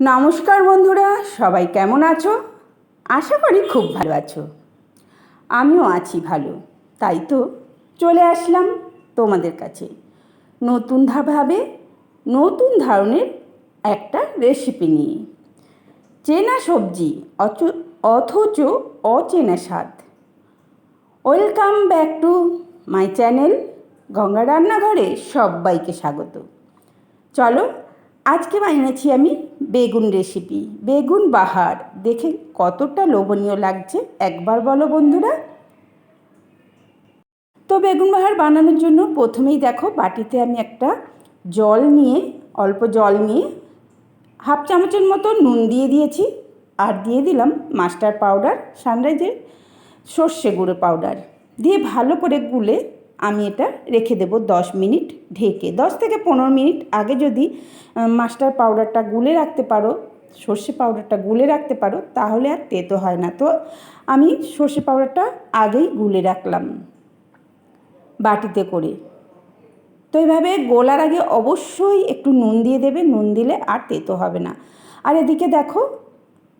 নমস্কার বন্ধুরা, সবাই কেমন আছো? আশা করি খুব ভালো আছো। আমিও আছি ভালো, তাই তো চলে আসলাম তোমাদের কাছে নতুন ভাবে নতুন ধরনের একটা রেসিপি নিয়ে। চেনা সবজি অথচ অচেনা স্বাদ। Welcome back to my channel Ganga রান্নাঘরে সবাইকে স্বাগত। চলো আজকে বানিয়েছি আমি বেগুন রেসিপি বেগুন বাহার। দেখে কতটা লোভনীয় লাগছে। একবার বলো বন্ধুরা। তো বেগুন বাহার বানানোর জন্য প্রথমেই দেখো বাটিতে আমি একটা জল নিয়ে, অল্প জল নিয়ে হাফ চামচের মতো নুন দিয়ে দিয়েছি। আর দিয়ে দিলাম মাস্টার পাউডার, সানরাইজের সর্ষে গুঁড়ো পাউডার। দিয়ে ভালো করে গুলে আমি এটা রেখে দেবো দশ মিনিট ঢেকে। দশ থেকে পনেরো মিনিট আগে যদি মাস্টার পাউডারটা গুলে রাখতে পারো, সর্ষে পাউডারটা গুলে রাখতে পারো, তাহলে আর তেতো হয় না। তো আমি সর্ষে পাউডারটা আগেই গুলে রাখলাম বাটিতে করে। তো এইভাবে গোলার আগে অবশ্যই একটু নুন দিয়ে দেবে, নুন দিলে আর তেতো হবে না। আর এদিকে দেখো,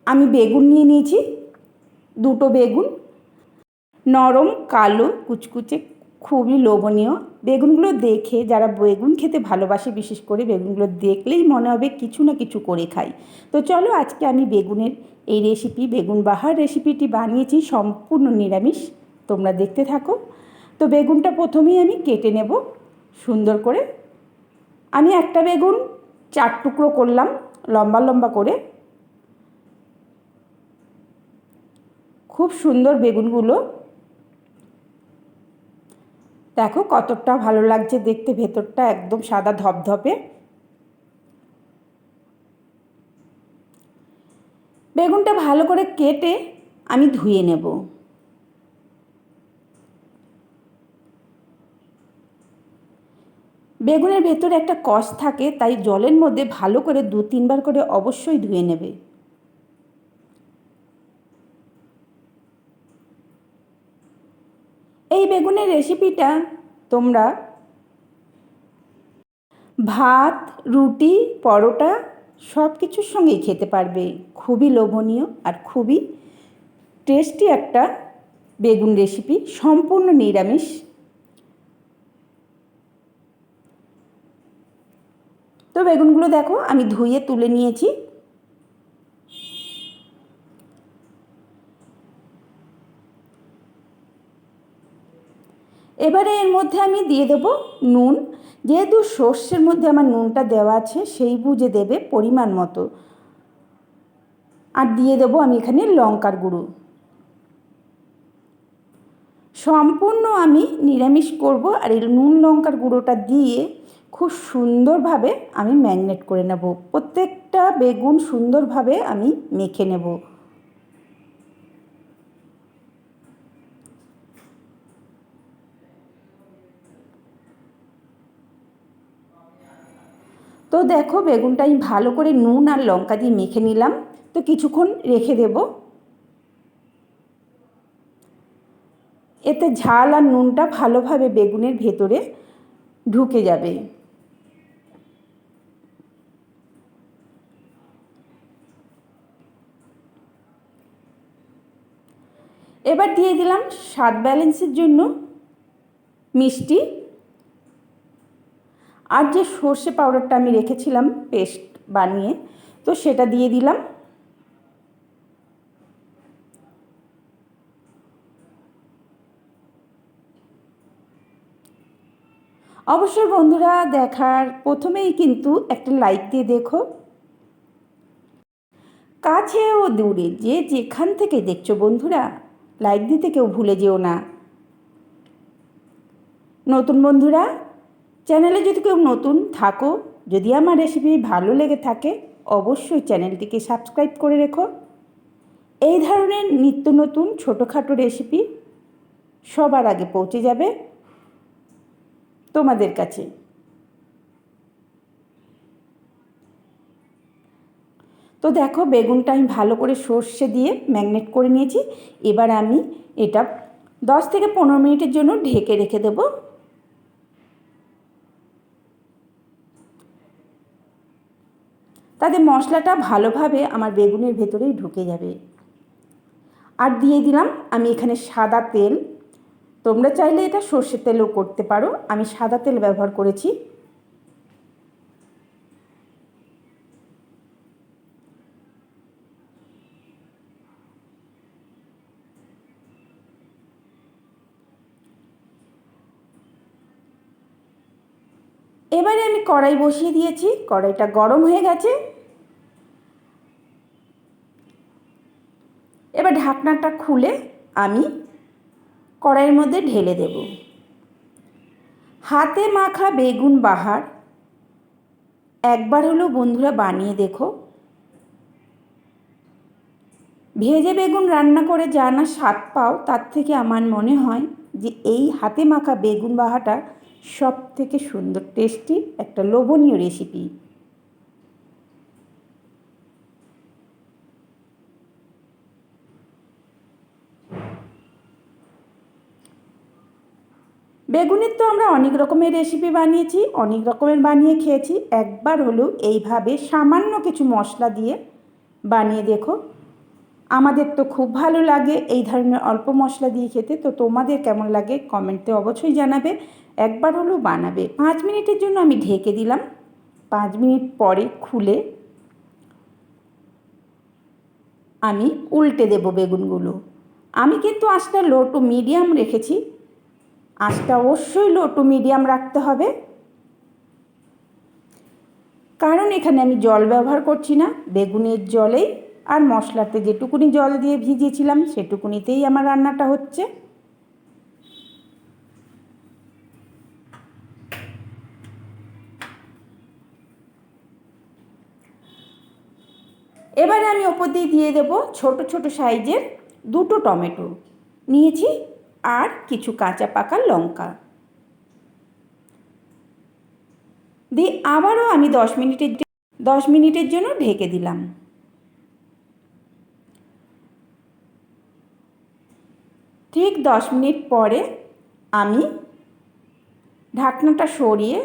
আমি বেগুন নিয়ে নিয়েছি, দুটো বেগুন, নরম কালো কুচকুচে খুবই লোভনীয়। বেগুনগুলো দেখে যারা বেগুন খেতে ভালোবাসে, বিশেষ করে বেগুনগুলো দেখলেই মনে হবে কিছু না কিছু করে খাই। তো চলো আজকে আমি বেগুনের এই রেসিপি বেগুন বাহার রেসিপিটি বানিয়েছি সম্পূর্ণ নিরামিষ। তোমরা দেখতে থাকো। তো বেগুনটা প্রথমেই আমি কেটে নেব সুন্দর করে। আমি একটা বেগুন চার টুকরো করলাম, লম্বা লম্বা করে। খুব সুন্দর বেগুনগুলো দেখো কতটা ভালো লাগছে দেখতে, ভেতরটা একদম সাদা ধপধপে। বেগুনটা ভালো করে কেটে আমি ধুয়ে নেব। বেগুনের ভেতরে একটা কষ থাকে, তাই জলের মধ্যে ভালো করে দু তিনবার করে অবশ্যই ধুয়ে নেবে। এই বেগুনের রেসিপিটা তোমরা ভাত, রুটি, পরোটা সব কিছুর সঙ্গেই খেতে পারবে। খুবই লোভনীয় আর খুবই টেস্টি একটা বেগুন রেসিপি সম্পূর্ণ নিরামিষ। তো বেগুনগুলো দেখো, আমি ধুয়ে তুলে নিয়েছি। এবারে এর মধ্যে আমি দিয়ে দেবো নুন। যেহেতু সর্ষের মধ্যে আমার নুনটা দেওয়া আছে, সেই বুঝে দেবে পরিমাণ মতো। আর দিয়ে দেবো আমি এখানে লঙ্কার গুঁড়ো। সম্পূর্ণ আমি নিরামিষ করব আর এই নুন লঙ্কার গুঁড়োটা দিয়ে খুব সুন্দরভাবে আমি ম্যাগনেট করে নেব। প্রত্যেকটা বেগুন সুন্দরভাবে আমি মেখে নেব। তো দেখো বেগুনটা আমি ভালো করে নুন আর লঙ্কা দিয়ে মেখে নিলাম। তো কিছুক্ষণ রেখে দেব। এতে ঝাল আর নুনটা ভালোভাবে বেগুনের ভেতরে ঢুকে যাবে। এবার দিয়ে দিলাম স্বাদ ব্যালেন্সের জন্য মিষ্টি। আর যে সর্ষে পাউডারটা আমি রেখেছিলাম পেস্ট বানিয়ে, তো সেটা দিয়ে দিলাম। অবশ্যই বন্ধুরা, দেখার প্রথমেই কিন্তু একটা লাইক দিয়ে দেখো। কাছে ও দূরে যে যেখান থেকে দেখছ বন্ধুরা লাইক দিতে কেউ ভুলে যেও না। নতুন বন্ধুরা চ্যানেলে যদি কেউ নতুন, থাকো। যদি আমার রেসিপি ভালো লেগে থাকে, অবশ্যই চ্যানেলটিকে সাবস্ক্রাইব করে রেখো। এই ধরনের নিত্য নতুন ছোটোখাটো রেসিপি সবার আগে পৌঁছে যাবে তোমাদের কাছে। তো দেখো, বেগুনটা আমি ভালো করে সর্ষে দিয়ে ম্যাগনেট করে নিয়েছি। এবার আমি এটা দশ থেকে পনেরো মিনিটের জন্য ঢেকে রেখে দেবো। তাতে মশলাটা ভালোভাবে আমার বেগুনের ভেতরেই ঢুকে যাবে। আর দিয়ে দিলাম আমি এখানে সাদা তেল। তোমরা চাইলে এটা সর্ষের তেলও করতে পারো। আমি সাদা তেল ব্যবহার করেছি। এবারে আমি কড়াই বসিয়ে দিয়েছি। কড়াইটা গরম হয়ে গেছে এবার ঢাকনাটা খুলে আমি কড়াইয়ের মধ্যে ঢেলে দেব। হাতে মাখা বেগুন বাহার একবার হলো বন্ধুরা বানিয়ে দেখো। ভেজে বেগুন রান্না করে যা না স্বাদ পাও, তার থেকে আমার মনে হয় যে এই হাতে মাখা বেগুন বাহাটা সব থেকে সুন্দর, টেস্টি, একটা লোভনীয় রেসিপি বেগুনের তো আমরা অনেক রকমের রেসিপি বানিয়েছি, অনেক রকমের বানিয়ে খেয়েছি। একবার হলেও এইভাবে সামান্য কিছু মশলা দিয়ে বানিয়ে দেখো। আমাদের তো খুব ভালো লাগে এই ধরনের অল্প মশলা দিয়ে খেতে, তো তোমাদের কেমন লাগে কমেন্টে অবশ্যই জানাবে। একবার হলেও বানাবে। পাঁচ মিনিটের জন্য আমি ঢেকে দিলাম। পাঁচ মিনিট পরে খুলে আমি উল্টে দেব বেগুনগুলো। আমি কিন্তু আঁচটা লো টু মিডিয়াম রেখেছি। আঁচটা অবশ্যই লো টু মিডিয়াম রাখতে হবে। কারণ এখানে আমি জল ব্যবহার করছি না, বেগুনের জলেই আর মশলাতে যেটুকুনি জল দিয়ে ভিজিয়েছিলাম সেটুকুনিতেই আমার রান্নাটা হচ্ছে। এবারে আমি ওপর দিয়ে দিয়ে দেবো ছোট ছোট সাইজের দুটো টমেটো। নিয়েছি আর কিছু কাঁচা পাকা লঙ্কা। দিয়ে আবারও আমি দশ মিনিটের দশ মিনিটের জন্য ঢেকে দিলাম। ঠিক দশ মিনিট পরে আমি ঢাকনাটা সরিয়ে,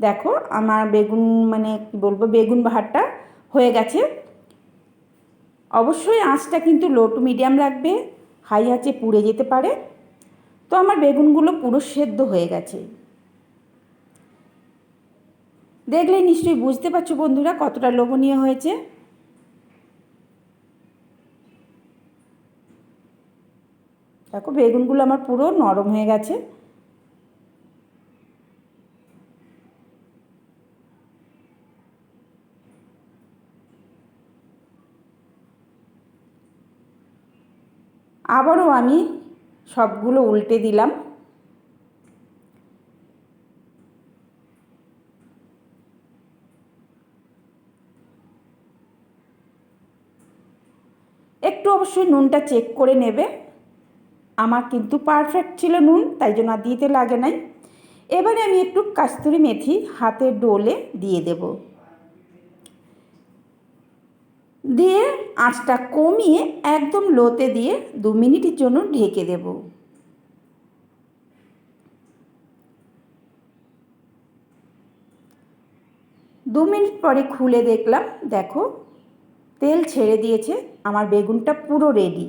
দেখো আমার বেগুন মানে কী বলব, বেগুন বাহারটা হয়ে গেছে। অবশ্যই আঁচটা কিন্তু লো টু মিডিয়াম রাখবে হাই আঁচে পুড়ে যেতে পারে। তো আমার বেগুনগুলো পুরো সেদ্ধ হয়ে গেছে। দেখলে নিশ্চয়ই বুঝতে পারছ বন্ধুরা কতটা লোভনীয় হয়েছে। দেখো বেগুনগুলো আমার পুরো নরম হয়ে গেছে। আবারও আমি সবগুলো উল্টে দিলাম। একটু অবশ্যই নুনটা চেক করে নেবে। আমার কিন্তু পারফেক্ট ছিল নুন, তাই জন্য দিতে লাগে নাই। এবারে আমি একটু কাস্তুরি মেথি হাতের ডোলে দিয়ে দেব। দিয়ে আঁচটা কমিয়ে একদম লোতে দিয়ে দু মিনিটের জন্য ঢেকে দেব। দু মিনিট পরে খুলে দেখলাম, দেখো, তেল ছেড়ে দিয়েছে, আমার বেগুনটা পুরো রেডি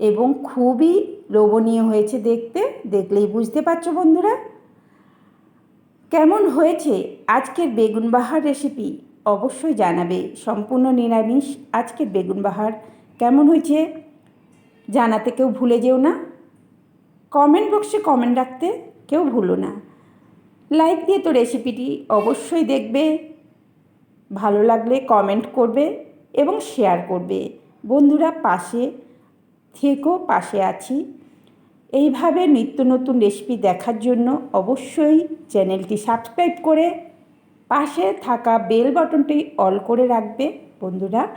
এবং খুবই লোভনীয় হয়েছে দেখতে, দেখলেই বুঝতে পারছ বন্ধুরা। কেমন হয়েছে আজকের বেগুন বাহার রেসিপি অবশ্যই জানাবে। সম্পূর্ণ নিরামিষ আজকের বেগুন বাহার। কেমন হয়েছে? জানাতে কেউ ভুলে যেও না। কমেন্ট বক্সে কমেন্ট রাখতে কেউ ভুলো না। লাইক দিয়ে তো রেসিপিটি অবশ্যই দেখবে। ভালো লাগলে কমেন্ট করবে এবং শেয়ার করবে। বন্ধুরা, পাশে থেকো, পাশে আছি। এইভাবে নিত্য নতুন রেসিপি দেখার জন্য অবশ্যই চ্যানেলটি সাবস্ক্রাইব করে পাশে থাকা বেল বাটনটি অল করে রাখবে, বন্ধুরা।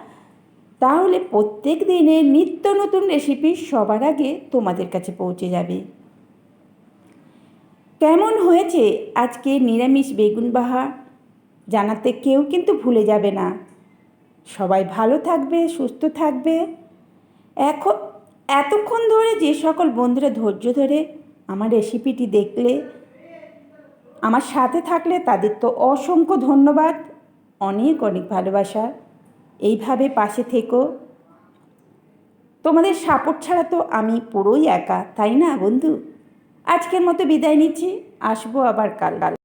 তাহলে প্রত্যেক দিনের নিত্য নতুন রেসিপি সবার আগে তোমাদের কাছে পৌঁছে যাবে। কেমন হয়েছে আজকে নিরামিষ বেগুন বাহা? জানাতে কেউ কিন্তু ভুলে যাবে না। সবাই ভালো থাকবে, সুস্থ থাকবে। এখন, এতক্ষণ ধরে যে সকল বন্ধুরা ধৈর্য ধরে আমার রেসিপিটি দেখলে আমার সাথে থাকলে তাদের তো অসংখ্য ধন্যবাদ, অনেক অনেক ভালোবাসা। এইভাবে পাশে থেকো। তোমাদের সাপোর্ট ছাড়া তো আমি পুরোই একা, তাই না বন্ধু? আজকের মতো বিদায় নিচ্ছি, আসব আবার কাল কাল